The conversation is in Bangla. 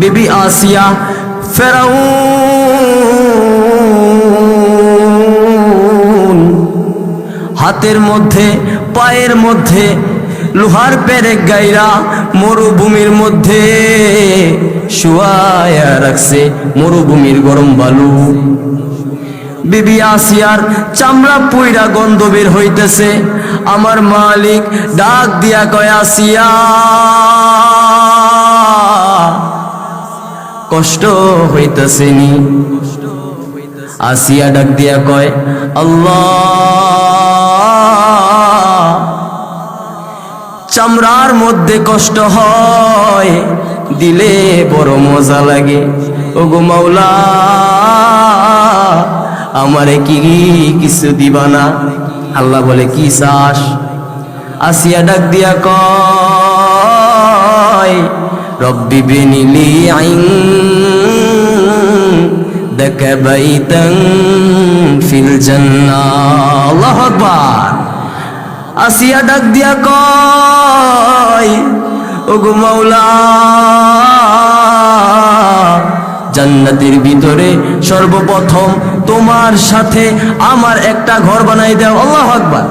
বিবি আসিয়া ফেরাউন হাতের মধ্যে, পায়ের মধ্যে, লোহার পেরেক গাইরা মরুভূমির মধ্যে শুয়ায়া রাখছে মরুভূমির গরম বালু। বিবি আসিয়ার চামড়া পুইরা গন্ধ বের হইতেছে। আমার মালিক ডাক দিয়া কয়, আসিয়া। কষ্ট হইতেছে নি। আসিয়া ডাক দিয়া কয়, আল্লাহ, চামড়ার মধ্যে কষ্ট হয়, দিলে বড় মজা লাগে। ওগো মাওলা, আমারে কি কিছু দিবা না? আল্লাহ বলে, কি চাস? আসিয়া ডাক দিয়া কয় রব্বি বিনিলি আইন দেখ বাইতং ফিল জান্নাহ আল্লাহু আকবার। আসিয়া ডাক দিয়া কয়, ওগো মাওলা, জান্নাতের ভিতরে সর্বপ্রথম তোমার সাথে আমার একটা ঘর বানাই দাও। আল্লাহ আকবার।